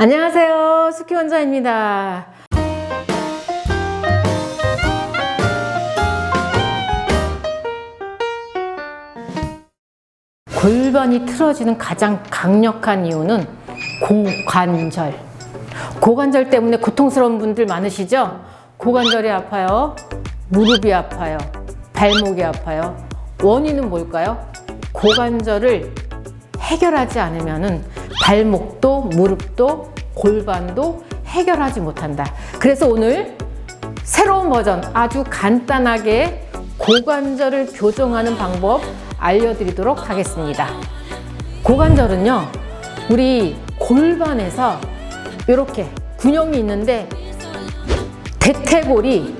안녕하세요. 스키 원장입니다. 골반이 틀어지는 가장 강력한 이유는 고관절. 고관절 때문에 고통스러운 분들 많으시죠? 고관절이 아파요. 무릎이 아파요. 발목이 아파요. 원인은 뭘까요? 고관절을 해결하지 않으면은 발목도 무릎도 골반도 해결하지 못한다. 그래서 오늘 새로운 버전 아주 간단하게 고관절을 교정하는 방법 알려드리도록 하겠습니다. 고관절은요, 우리 골반에서 이렇게 근육이 있는데 대퇴골이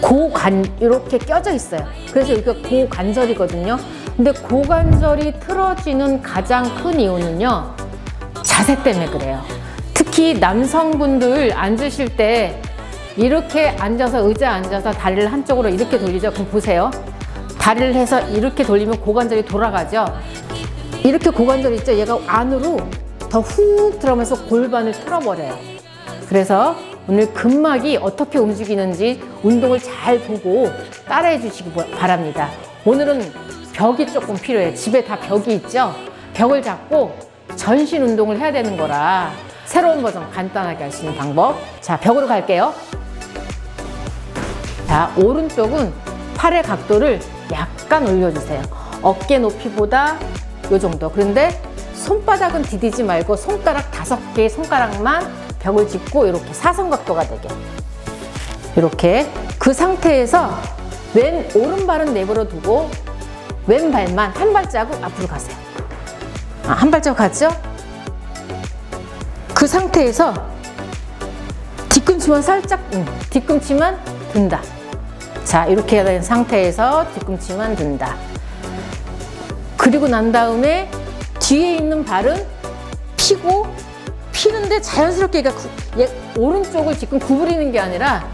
고관 이렇게 껴져 있어요. 그래서 이거 고관절이거든요. 근데 고관절이 틀어지는 가장 큰 이유는요. 자세 때문에 그래요. 특히 남성분들 앉으실 때 이렇게 앉아서 의자에 앉아서 다리를 한쪽으로 이렇게 돌리죠. 그럼 보세요. 다리를 해서 이렇게 돌리면 고관절이 돌아가죠. 이렇게 고관절 있죠. 얘가 안으로 더 훅 들어가면서 골반을 틀어버려요. 그래서 오늘 근막이 어떻게 움직이는지 운동을 잘 보고 따라해 주시기 바랍니다. 오늘은 벽이 조금 필요해요. 집에 다 벽이 있죠? 벽을 잡고 전신 운동을 해야 되는 거라 새로운 버전 간단하게 할 수 있는 방법. 자, 벽으로 갈게요. 자, 오른쪽은 팔의 각도를 약간 올려주세요. 어깨 높이보다 요 정도. 그런데 손바닥은 디디지 말고 손가락 다섯 개의 손가락만 벽을 짚고 이렇게 사선각도가 되게. 이렇게 그 상태에서 왼 오른발은 내버려 두고 왼발만 한 발자국 앞으로 가세요. 아, 한 발자국 갔죠? 그 상태에서 뒤꿈치만 살짝, 응, 뒤꿈치만 든다. 자, 이렇게 된 상태에서 뒤꿈치만 든다. 그리고 난 다음에 뒤에 있는 발은 피고 피는데 자연스럽게 얘가 구, 얘 오른쪽을 지금 구부리는 게 아니라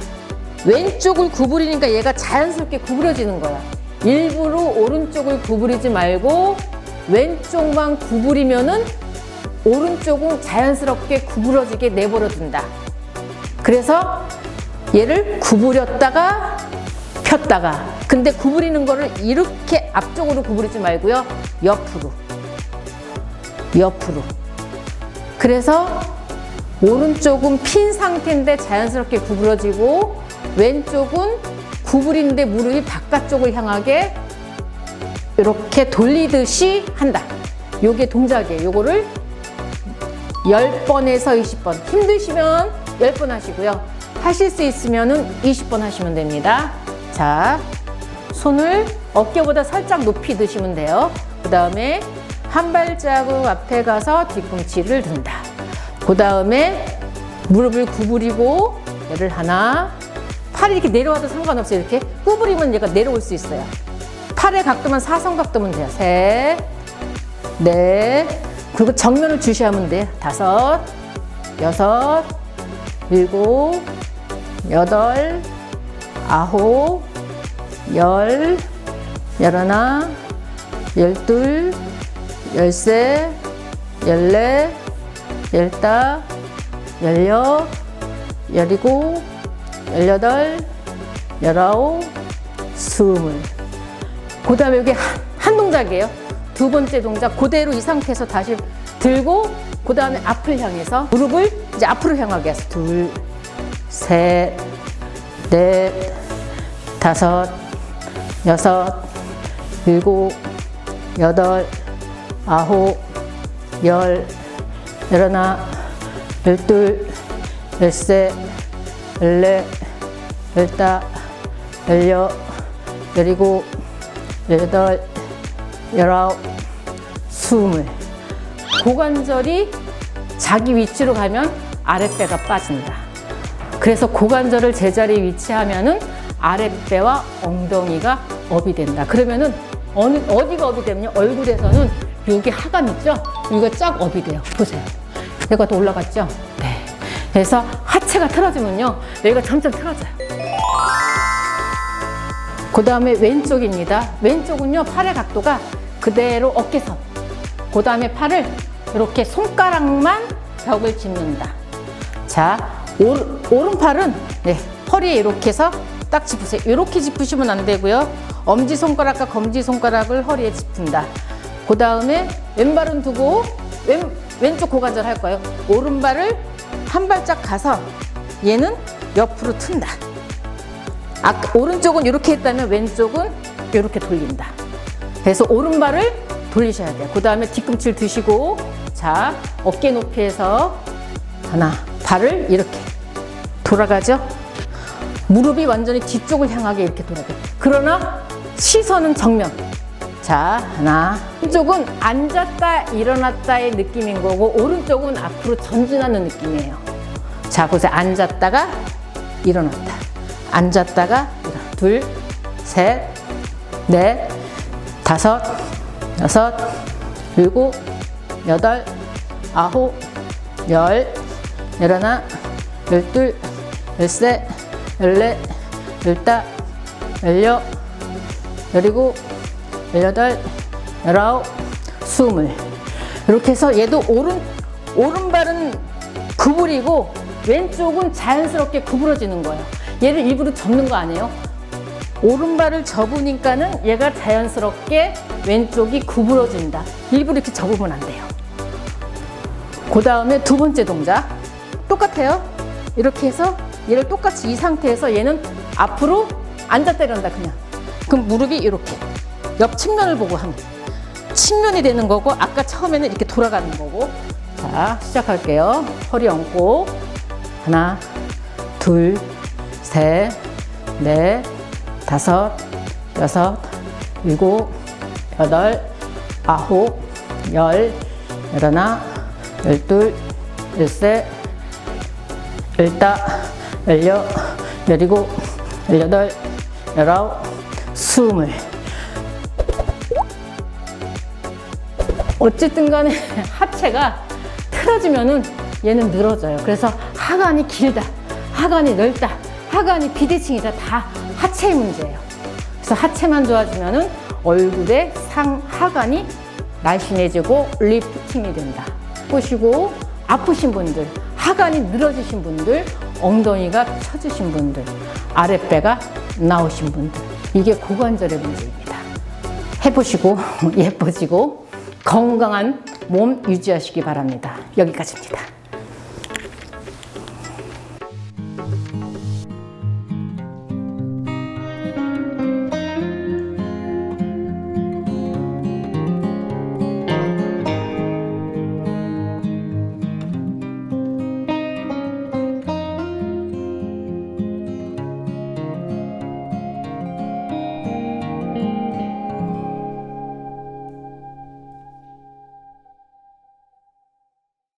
왼쪽을 구부리니까 얘가 자연스럽게 구부려지는 거야. 일부러 오른쪽을 구부리지 말고 왼쪽만 구부리면은 오른쪽은 자연스럽게 구부러지게 내버려 둔다. 그래서 얘를 구부렸다가 폈다가 근데 구부리는 거를 이렇게 앞쪽으로 구부리지 말고요. 옆으로. 옆으로. 그래서 오른쪽은 핀 상태인데 자연스럽게 구부러지고 왼쪽은 구부린데 무릎이 바깥쪽을 향하게 이렇게 돌리듯이 한다. 요게 동작이에요. 요거를 10번에서 20번. 힘드시면 10번 하시고요. 하실 수 있으면 20번 하시면 됩니다. 자, 손을 어깨보다 살짝 높이 드시면 돼요. 그 다음에 한 발자국 앞에 가서 뒤꿈치를 든다. 그 다음에 무릎을 구부리고 얘를 하나, 팔이 이렇게 내려와도 상관없어요. 이렇게 구부리면 얘가 내려올 수 있어요. 팔의 각도만 사선각도면 돼요. 셋, 넷, 그리고 정면을 주시하면 돼요. 다섯, 여섯, 일곱, 여덟, 아홉, 열, 열하나, 열둘, 열세, 열네, 열다, 열여, 열이고, 열여덟, 열아홉, 스물. 그 다음에 여기 한, 한 동작이에요. 두 번째 동작 그대로 이 상태에서 다시 들고 그 다음에 앞을 향해서 무릎을 이제 앞으로 향하게 해서 둘, 셋, 넷, 다섯, 여섯, 일곱, 여덟, 아홉, 열, 열하나, 열둘, 열세, 열네, 열다, 열여, 열이곱, 열 여덟, 열아홉, 스물. 고관절이 자기 위치로 가면 아랫배가 빠진다. 그래서 고관절을 제자리에 위치하면은 아랫배와 엉덩이가 업이 된다. 그러면은 어느, 어디가 업이 되면요? 얼굴에서는 여기 하관 있죠? 여기가 쫙 업이 돼요. 보세요. 얘가 더 올라갔죠? 네. 그래서 하체가 틀어지면요. 여기가 점점 틀어져요. 그 다음에 왼쪽입니다. 왼쪽은요, 팔의 각도가 그대로 어깨선. 그 다음에 팔을 이렇게 손가락만 벽을 짚는다. 자, 오른, 오른팔은 네, 허리에 이렇게 해서 딱 짚으세요. 이렇게 짚으시면 안 되고요. 엄지손가락과 검지손가락을 허리에 짚은다. 그 다음에 왼발은 두고 왼, 왼쪽 고관절 할 거예요. 오른발을 한 발짝 가서 얘는 옆으로 튼다. 아까 오른쪽은 이렇게 했다면 왼쪽은 이렇게 돌린다. 그래서 오른발을 돌리셔야 돼요. 그 다음에 뒤꿈치를 드시고 자 어깨 높이에서 하나 발을 이렇게 돌아가죠. 무릎이 완전히 뒤쪽을 향하게 이렇게 돌아가요. 그러나 시선은 정면. 자 하나 왼쪽은 앉았다 일어났다의 느낌인 거고 오른쪽은 앞으로 전진하는 느낌이에요. 자 보세요. 앉았다가 일어났다. 앉았다가. 둘, 셋, 넷, 다섯, 여섯, 일곱, 여덟, 아홉, 열, 열하나, 열둘, 열셋, 열넷, 열다, 열여, 열일곱, 열여덟, 열아홉, 스물. 이렇게 해서 얘도 오른 오른발은 구부리고 왼쪽은 자연스럽게 구부러지는 거예요. 얘를 일부러 접는 거 아니에요? 오른발을 접으니까는 얘가 자연스럽게 왼쪽이 구부러진다. 일부러 이렇게 접으면 안 돼요. 그 다음에 두 번째 동작. 똑같아요. 이렇게 해서 얘를 똑같이 이 상태에서 얘는 앞으로 앉았다 일어난다 그냥. 그럼 무릎이 이렇게 옆 측면을 보고 하면 측면이 되는 거고 아까 처음에는 이렇게 돌아가는 거고 자 시작할게요 허리 얹고 하나 둘 셋 넷 다섯 여섯 일곱 여덟 아홉 열 열하나 열둘 열셋 열다 열여 열일곱 열여덟 열아홉 스물. 어쨌든 간에 하체가 틀어지면은 얘는 늘어져요. 그래서 하관이 길다, 하관이 넓다, 하관이 비대칭이다 다 하체의 문제예요. 그래서 하체만 좋아지면은 얼굴의 상 하관이 날씬해지고 리프팅이 된다. 보시고 아프신 분들, 하관이 늘어지신 분들, 엉덩이가 처지신 분들, 아랫배가 나오신 분들 이게 고관절의 문제입니다. 해보시고 예뻐지고 건강한 몸 유지하시기 바랍니다. 여기까지입니다.